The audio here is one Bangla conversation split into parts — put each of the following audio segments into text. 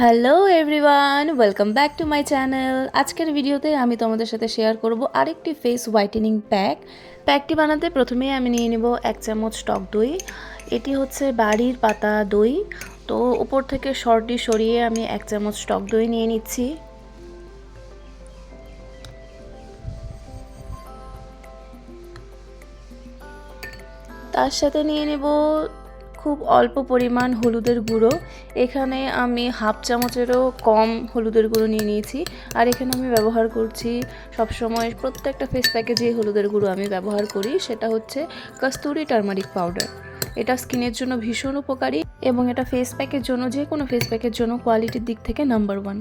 Hello everyone welcome back to my channel আজকের ভিডিওতে আমি তোমাদের সাথে শেয়ার করব আরেকটি ফেস হোয়াইটেনিং প্যাক প্যাকটি বানাতে প্রথমেই আমি নিয়ে নেব এক চামচ টক দই। এটি হচ্ছে বাড়ির পাতা দই। তো উপর থেকে শর্টটি সরিয়ে আমি এক চামচ টক দই নিয়ে নিচ্ছি। তার সাথে নিয়ে নেব খুব অল্প পরিমাণ হলুদের গুঁড়ো। এখানে আমি হাফ চামচেরও কম হলুদের গুঁড়ো নিয়ে নিয়েছি। আর এখানে আমি ব্যবহার করছি সবসময় প্রত্যেকটা ফেস প্যাকে যে হলুদের গুঁড়ো আমি ব্যবহার করি। সেটা হচ্ছে কস্তুরি টার্মারিক পাউডার। এটা স্কিনের জন্য ভীষণ উপকারী এবং এটা ফেস প্যাকের জন্য যে কোনো ফেস প্যাকের জন্য কোয়ালিটির দিক থেকে নাম্বার ওয়ান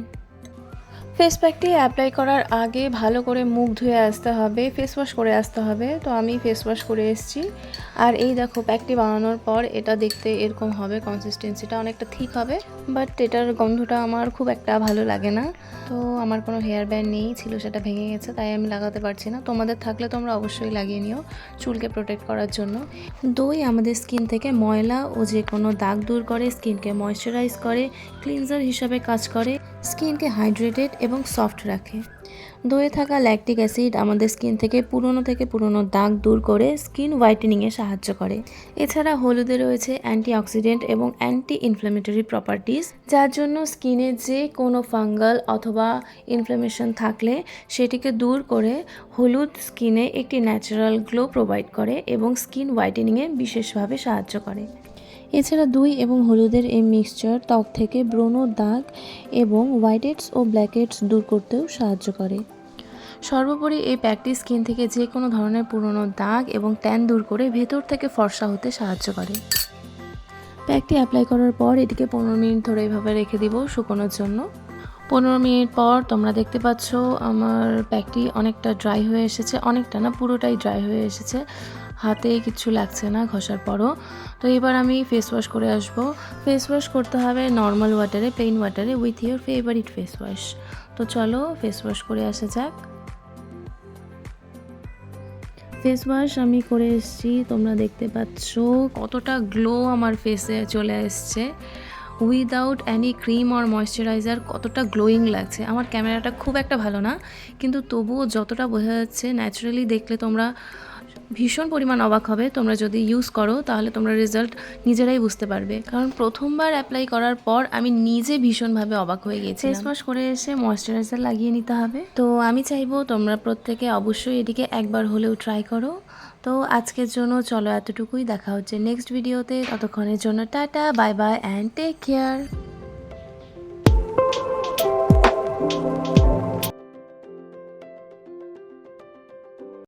ফেস প্যাকটি অ্যাপ্লাই করার আগে ভালো করে মুখ ধুয়ে আসতে হবে ফেস ওয়াশ করে আসতে হবে। তো আমি ফেস ওয়াশ করে এসেছি। আর এই দেখো প্যাকটি বানানোর পর এটা দেখতে এরকম হবে কনসিস্টেন্সিটা অনেকটা ঠিক হবে। বাট এটার গন্ধটা আমার খুব একটা ভালো লাগে না। তো আমার কোনো হেয়ার ব্যান্ড নেই, ছিল সেটা ভেঙে গেছে, তাই আমি লাগাতে পারছি না। তোমাদের থাকলে তোমরা অবশ্যই লাগিয়ে নিও চুলকে প্রোটেক্ট করার জন্য। দই আমাদের স্কিন থেকে ময়লা ও যে কোনো দাগ দূর করে স্কিনকে ময়শ্চারাইজ করে ক্লিনজার হিসাবে কাজ করে। স্কিনকে হাইড্রেটেড এবং সফট রাখে। দইয়ে থাকা ল্যাকটিক অ্যাসিড আমাদের স্কিন থেকে পুরনো থেকে পুরনো দাগ দূর করে স্কিন হোয়াইটেনিংয়ে সাহায্য করে। এছাড়া হলুদে রয়েছে অ্যান্টিঅক্সিডেন্ট এবং অ্যান্টি ইনফ্ল্যামেটরি প্রপার্টিজ যার জন্য স্কিনে যে কোনো ফাঙ্গাল অথবা ইনফ্লামেশন থাকলে সেটিকে দূর করে হলুদ স্কিনে একটি ন্যাচারাল গ্লো প্রোভাইড করে এবং স্কিন হোয়াইটেনিংয়ে বিশেষভাবে সাহায্য করে। এছাড়া দুই এবং হলুদের এই মিক্সচার ত্বক থেকে ব্রণ দাগ এবং হোয়াইটেডস ও ব্ল্যাকেটস দূর করতেও সাহায্য করে। সর্বোপরি এই প্যাকটি স্কিন থেকে যে কোনো ধরনের পুরনো দাগ এবং ট্যান দূর করে ভেতর থেকে ফর্সা হতে সাহায্য করে। প্যাকটি অ্যাপ্লাই করার পর এটিকে পনেরো মিনিট ধরে এভাবে রেখে দিব শুকোনোর জন্য। পনেরো মিনিট পর তোমরা দেখতে পাচ্ছ আমার প্যাকটি অনেকটা ড্রাই হয়ে এসেছে। অনেকটা না, পুরোটাই ড্রাই হয়ে এসেছে। হাতে কিছু লাগছে না ঘষার পরও। তো এবার আমি ফেস ওয়াশ করে আসব। ফেস ওয়াশ করতে হবে নর্মাল ওয়াটারে plane ওয়াটারে with your favourite face wash তো চলো ফেস ওয়াশ করে আসা যাক। ফেস ওয়াশ আমি করে এসেছি। তোমরা দেখতে পাচ্ছ কতটা গ্লো আমার ফেসে চলে এসছে। উইদাউট অ্যানি ক্রিম আর ময়শ্চারাইজার কতটা গ্লোয়িং লাগছে। আমার ক্যামেরাটা খুব একটা ভালো না, কিন্তু তবুও যতটা বোঝা যাচ্ছে, ন্যাচারালি দেখলে তোমরা ভীষণ পরিমাণ অবাক হবে। তোমরা যদি ইউজ করো তাহলে তোমরা রেজাল্ট নিজেরাই বুঝতে পারবে। কারণ প্রথমবার অ্যাপ্লাই করার পর আমি নিজে ভীষণভাবে অবাক হয়ে গেছি ফেস ওয়াশ করে এসে ময়শ্চারাইজার লাগিয়ে নিতে হবে। তো আমি চাইব তোমরা প্রত্যেকে অবশ্যই এটিকে একবার হলেও ট্রাই করো। তো আজকের জন্য চলো এতটুকুই। দেখা হচ্ছে নেক্সট ভিডিওতে ততক্ষণের জন্য tata bye bye and take care